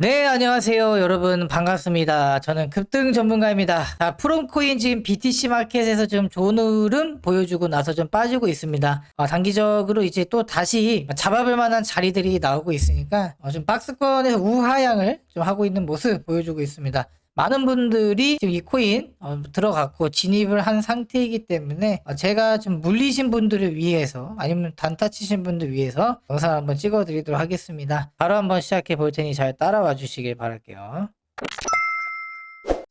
네, 안녕하세요. 여러분, 반갑습니다. 저는 급등 전문가입니다. 자, 프롬코인 지금 BTC 마켓에서 좀 좋은 흐름 보여주고 나서 좀 빠지고 있습니다. 아, 단기적으로 이제 또 다시 잡아볼 만한 자리들이 나오고 있으니까 어, 좀 박스권에서 우하향을 좀 하고 있는 모습 보여주고 있습니다. 많은 분들이 지금 이 코인 어, 들어갔고 진입을 한 상태이기 때문에 어, 제가 좀 물리신 분들을 위해서 아니면 단타 치신 분들 위해서 영상 한번 찍어 드리도록 하겠습니다. 바로 한번 시작해 볼 테니 잘 따라와 주시길 바랄게요.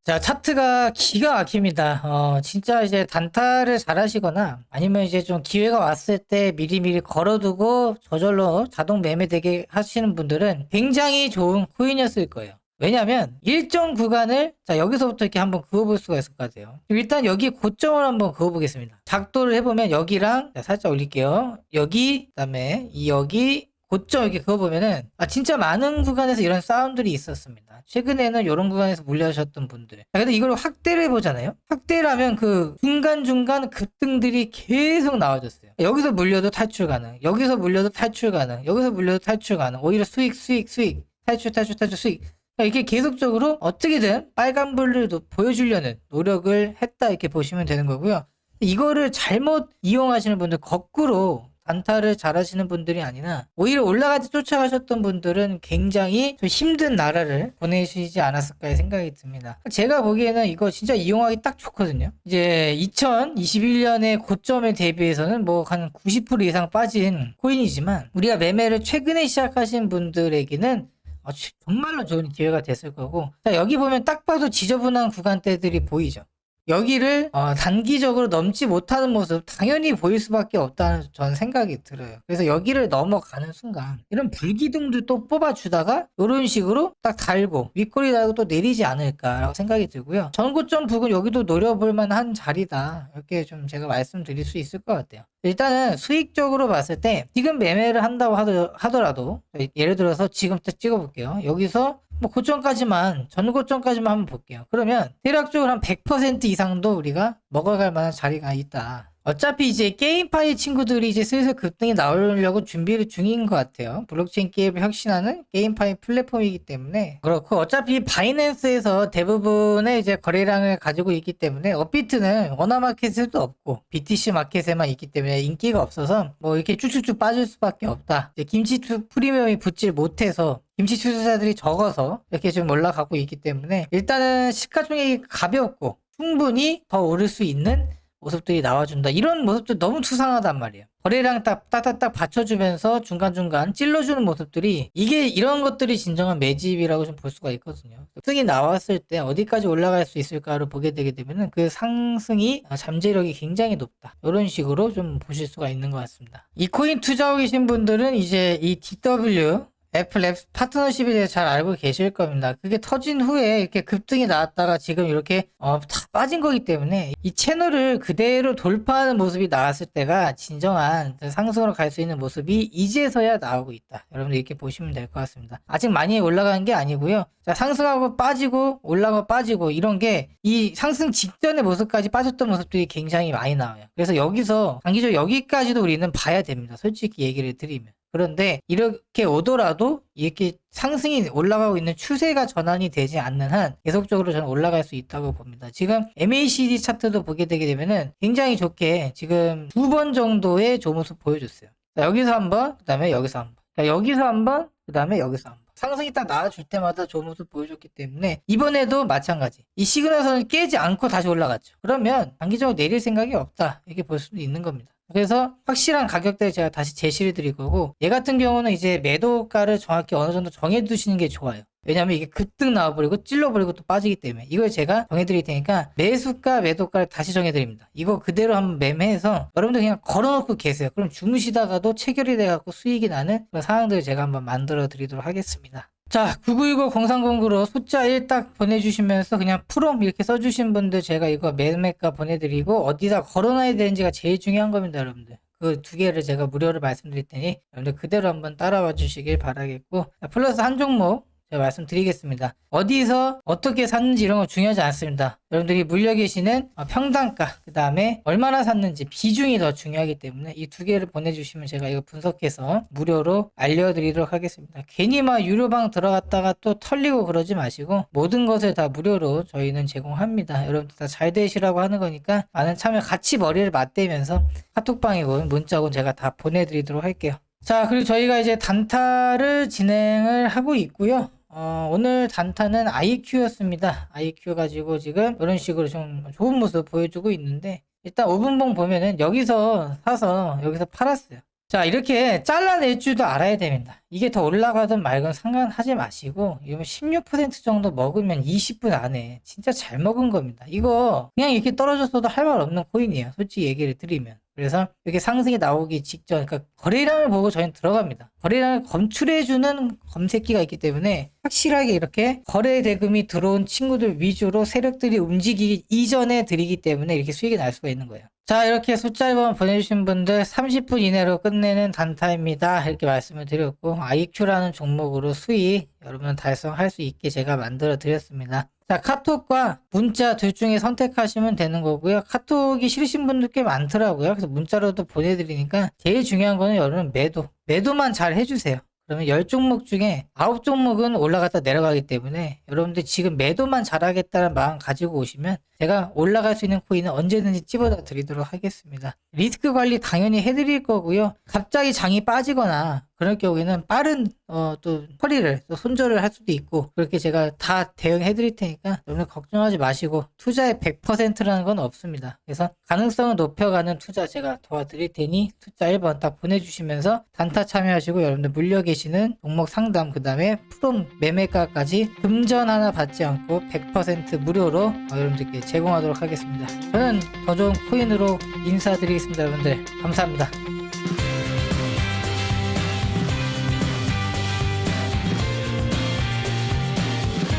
자, 차트가 기가 막힙니다. 어, 진짜 이제 단타를 잘 하시거나 아니면 이제 좀 기회가 왔을 때 미리미리 걸어두고 저절로 자동 매매되게 하시는 분들은 굉장히 좋은 코인이었을 거예요. 왜냐면 일정 구간을 자 여기서부터 이렇게 한번 그어볼 수가 있을 것 같아요. 일단 여기 고점을 한번 그어보겠습니다. 작도를 해보면 여기랑 자, 살짝 올릴게요. 여기 그 다음에 이 여기 고점 이렇게 그어보면은 아 진짜 많은 구간에서 이런 사운드들이 있었습니다. 최근에는 이런 구간에서 물려하셨던 분들. 자, 근데 이걸 확대를 해보잖아요. 확대를 하면 그 중간중간 급등들이 계속 나와줬어요. 여기서 물려도 탈출 가능. 여기서 물려도 탈출 가능. 여기서 물려도 탈출 가능. 오히려 수익 수익 수익 탈출 탈출 탈출 수익 이렇게 계속적으로 어떻게든 빨간불을 노- 보여주려는 노력을 했다 이렇게 보시면 되는 거고요. 이거를 잘못 이용하시는 분들 거꾸로 단타를 잘하시는 분들이 아니라 오히려 올라갈 때 쫓아가셨던 분들은 굉장히 좀 힘든 나라를 보내시지 않았을까 생각이 듭니다. 제가 보기에는 이거 진짜 이용하기 딱 좋거든요. 이제 2021년의 고점에 대비해서는 뭐 한 90% 이상 빠진 코인이지만 우리가 매매를 최근에 시작하신 분들에게는 정말로 좋은 기회가 됐을 거고. 자, 여기 보면 딱 봐도 지저분한 구간대들이 보이죠 여기를 어, 단기적으로 넘지 못하는 모습 당연히 보일 수밖에 없다는 저는 생각이 들어요. 그래서 여기를 넘어가는 순간 이런 불기둥들 또 뽑아주다가 이런 식으로 딱 달고 윗꼬리 달고 또 내리지 않을까라고 생각이 들고요. 전고점 부근 여기도 노려볼 만한 자리다. 이렇게 좀 제가 말씀드릴 수 있을 것 같아요. 일단은 수익적으로 봤을 때 지금 매매를 한다고 하더- 하더라도 예를 들어서 지금 딱 찍어볼게요. 여기서 뭐 고점까지만 전 고점까지만 한번 볼게요. 그러면 대략적으로 한 100% 이상도 우리가 먹어갈 만한 자리가 있다. 어차피 이제 게임파이 친구들이 이제 슬슬 급등이 나오려고 준비를 중인 것 같아요. 블록체인 게임을 혁신하는 게임파이 플랫폼이기 때문에 그렇고 어차피 바이낸스에서 대부분의 이제 거래량을 가지고 있기 때문에 업비트는 원화 마켓에도 없고 BTC 마켓에만 있기 때문에 인기가 없어서 뭐 이렇게 쭉쭉쭉 빠질 수밖에 없다. 김치 투 프리미엄이 붙질 못해서 김치 투자자들이 적어서 이렇게 좀 올라가고 있기 때문에 일단은 시가총액이 가볍고 충분히 더 오를 수 있는 모습들이 나와준다. 이런 모습들 너무 투상하단 말이에요. 거래량 딱, 딱딱딱 받쳐주면서 중간중간 찔러주는 모습들이 이게 이런 것들이 진정한 매집이라고 좀 볼 수가 있거든요. 승이 나왔을 때 어디까지 올라갈 수 있을까를 보게 되게 되면은 그 상승이 잠재력이 굉장히 높다. 이런 식으로 좀 보실 수가 있는 것 같습니다. 이 코인 투자하고 계신 분들은 이제 이 DW 애플 앱 파트너십에 대해서 잘 알고 계실 겁니다. 그게 터진 후에 이렇게 급등이 나왔다가 지금 이렇게 어, 다 빠진 거기 때문에 이 채널을 그대로 돌파하는 모습이 나왔을 때가 진정한 상승으로 갈 수 있는 모습이 이제서야 나오고 있다. 여러분들 이렇게 보시면 될 것 같습니다. 아직 많이 올라가는 게 아니고요. 자, 상승하고 빠지고 올라가고 빠지고 이런 게 이 상승 직전의 모습까지 빠졌던 모습들이 굉장히 많이 나와요. 그래서 여기서 단기적으로 여기까지도 우리는 봐야 됩니다. 솔직히 얘기를 드리면. 그런데 이렇게 오더라도 이렇게 상승이 올라가고 있는 추세가 전환이 되지 않는 한 계속적으로 저는 올라갈 수 있다고 봅니다. 지금 MACD 차트도 보게 되게 되면은 굉장히 좋게 지금 두 번 정도의 조모습 보여줬어요. 자, 여기서 한 번, 그 다음에 여기서 한 번. 자, 여기서 한 번, 그 다음에 여기서 한 번. 상승이 딱 나와줄 때마다 좋은 모습 보여줬기 때문에 이번에도 마찬가지. 이 시그널선을 깨지 않고 다시 올라갔죠. 그러면 단기적으로 내릴 생각이 없다. 이렇게 볼 수도 있는 겁니다. 그래서 확실한 가격대를 제가 다시 제시를 드릴 거고 얘 같은 경우는 이제 매도가를 정확히 어느 정도 정해 두시는 게 좋아요. 왜냐면 이게 급등 나와버리고 찔러버리고 또 빠지기 때문에 이걸 제가 정해드릴 테니까 매수가 매도가를 다시 정해드립니다. 이거 그대로 한번 매매해서 여러분들 그냥 걸어놓고 계세요. 그럼 주무시다가도 체결이 돼갖고 수익이 나는 그런 상황들을 제가 한번 만들어 드리도록 하겠습니다. 자, 9910-0309로 숫자 1 딱 보내주시면서 그냥 프롬 이렇게 써주신 분들 제가 이거 매매가 보내드리고 어디다 걸어놔야 되는지가 제일 중요한 겁니다, 여러분들. 그 두 개를 제가 무료로 말씀드릴 테니 여러분들 그대로 한번 따라와 주시길 바라겠고 자, 플러스 한 종목 제가 말씀드리겠습니다. 어디서 어떻게 샀는지 이런 거 중요하지 않습니다. 여러분들이 물려 계시는 어, 평단가, 그 다음에 얼마나 샀는지 비중이 더 중요하기 때문에 이 두 개를 보내주시면 제가 이거 분석해서 무료로 알려드리도록 하겠습니다. 괜히 막 유료방 들어갔다가 또 털리고 그러지 마시고 모든 것을 다 무료로 저희는 제공합니다. 여러분들 다 잘 되시라고 하는 거니까 많은 참여 같이 머리를 맞대면서 카톡방이건 문자건 제가 다 보내드리도록 할게요. 자, 그리고 저희가 이제 단타를 진행을 하고 있고요. 어, 오늘 단타는 IQ였습니다. IQ 가지고 지금 이런 식으로 좀 좋은 모습 보여주고 있는데 일단 5분봉 보면은 여기서 사서 여기서 팔았어요. 자, 이렇게 잘라낼 줄도 알아야 됩니다. 이게 더 올라가든 말건 상관하지 마시고, 이러면 16% 정도 먹으면 20분 안에 진짜 잘 먹은 겁니다. 이거 그냥 이렇게 떨어졌어도 할 말 없는 코인이에요. 솔직히 얘기를 드리면. 그래서 이렇게 상승이 나오기 직전, 그러니까 거래량을 보고 저희는 들어갑니다. 거래량을 검출해주는 검색기가 있기 때문에 확실하게 이렇게 거래 대금이 들어온 친구들 위주로 세력들이 움직이기 이전에 드리기 때문에 이렇게 수익이 날 수가 있는 거예요. 자, 이렇게 숫자 1번 보내주신 분들 30분 이내로 끝내는 단타입니다. 이렇게 말씀을 드렸고, IQ라는 종목으로 수익 여러분 달성할 수 있게 제가 만들어 드렸습니다. 자, 카톡과 문자 둘 중에 선택하시면 되는 거고요. 카톡이 싫으신 분들 꽤 많더라고요. 그래서 문자로도 보내드리니까 제일 중요한 거는 여러분 매도. 매도만 잘 해주세요. 그러면 10종목 중에 9종목은 올라갔다 내려가기 때문에 여러분들 지금 매도만 잘하겠다는 마음 가지고 오시면 제가 올라갈 수 있는 코인은 언제든지 집어다 드리도록 하겠습니다. 리스크 관리 당연히 해드릴 거고요. 갑자기 장이 빠지거나 그럴 경우에는 빠른 어, 또 처리를 또 손절을 할 수도 있고 그렇게 제가 다 대응해 드릴 테니까 여러분 걱정하지 마시고 투자의 100%라는 건 없습니다. 그래서 가능성을 높여가는 투자 제가 도와드릴 테니 투자 1번 딱 보내주시면서 단타 참여하시고 여러분들 물려 계시는 종목 상담 그 다음에 프롬 매매가까지 금전 하나 받지 않고 100% 무료로 어, 여러분들께 제공하도록 하겠습니다. 저는 더 좋은 코인으로 인사드리겠습니다 여러분들 감사합니다.